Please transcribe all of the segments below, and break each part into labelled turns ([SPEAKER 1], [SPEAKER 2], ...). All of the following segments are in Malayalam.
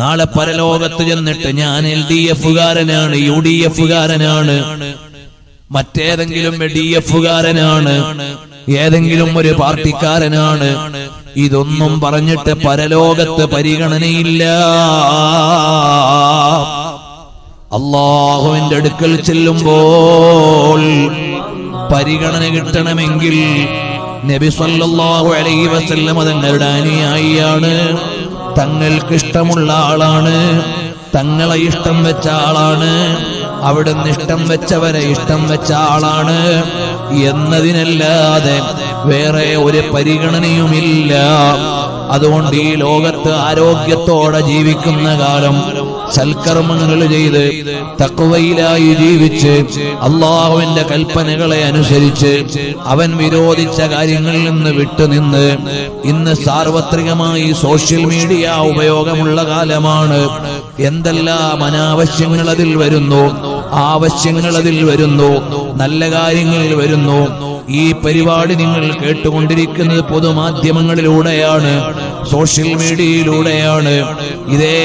[SPEAKER 1] നാളെ പരലോകത്ത് ചെന്നിട്ട് ഞാൻ എൽ ഡി എഫുകാരനാണ് യു ഡി എഫുകാരനാണ്. മറ്റേതെങ്കിലും ഡി എഫുകാരനാണ് ഏതെങ്കിലും ഒരു പാർട്ടിക്കാരനാണ്. ഇതൊന്നും പറഞ്ഞിട്ട് പരലോകത്ത് പരിഗണനയില്ല. അള്ളാഹുവിന്റെ അടുക്കൽ ചെല്ലുമ്പോൾ പരിഗണന കിട്ടണമെങ്കിൽ നബി സല്ലല്ലാഹു അലൈഹി വസല്ലം തങ്ങളുടെ അനുയായിയാണ്. തങ്ങൾക്ക് ഇഷ്ടമുള്ള ആളാണ്. തങ്ങളെ ഇഷ്ടം വെച്ച ആളാണ്. അവിടുന്ന് ഇഷ്ടം വെച്ചവരെ ഇഷ്ടം വെച്ച ആളാണ്. എന്നതിനല്ലാതെ വേറെ ഒരു പരിഗണനയുമില്ല. അതുകൊണ്ട് ഈ ലോകത്ത് ആരോഗ്യത്തോടെ ജീവിക്കുന്ന കാലം സൽക്കർമ്മങ്ങൾ ചെയ്ത് തക്കുവയിലായി ജീവിച്ച് അള്ളാഹുവിന്റെ കൽപ്പനകളെ അനുസരിച്ച് അവൻ വിരോധിച്ച കാര്യങ്ങളിൽ നിന്ന് വിട്ടുനിന്ന് ഇന്ന് സാർവത്രികമായി സോഷ്യൽ മീഡിയ ഉപയോഗമുള്ള കാലമാണ്. എന്തെല്ലാം അനാവശ്യങ്ങൾ അതിൽ വരുന്നു? ആവശ്യങ്ങൾ അതിൽ വരുന്നു? നല്ല കാര്യങ്ങൾ വരുന്നു. ഈ പരിപാടി നിങ്ങൾ കേട്ടുകൊണ്ടിരിക്കുന്നത് പൊതുമാധ്യമങ്ങളിലൂടെയാണ് സോഷ്യൽ മീഡിയയിലൂടെയാണ് ഇതേ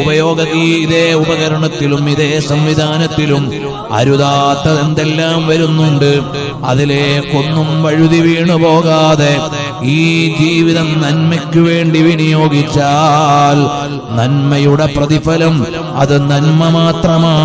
[SPEAKER 1] ഉപയോഗ ഇതേ ഉപകരണത്തിലും ഇതേ സംവിധാനത്തിലും അരുതാത്തത് എന്തെല്ലാം വരുന്നുണ്ട്. അതിലേക്കൊന്നും വഴുതി വീണു പോകാതെ ഈ ജീവിതം നന്മയ്ക്കു വേണ്ടി വിനിയോഗിച്ചാൽ നന്മയുടെ പ്രതിഫലം അത് നന്മ മാത്രമാണ്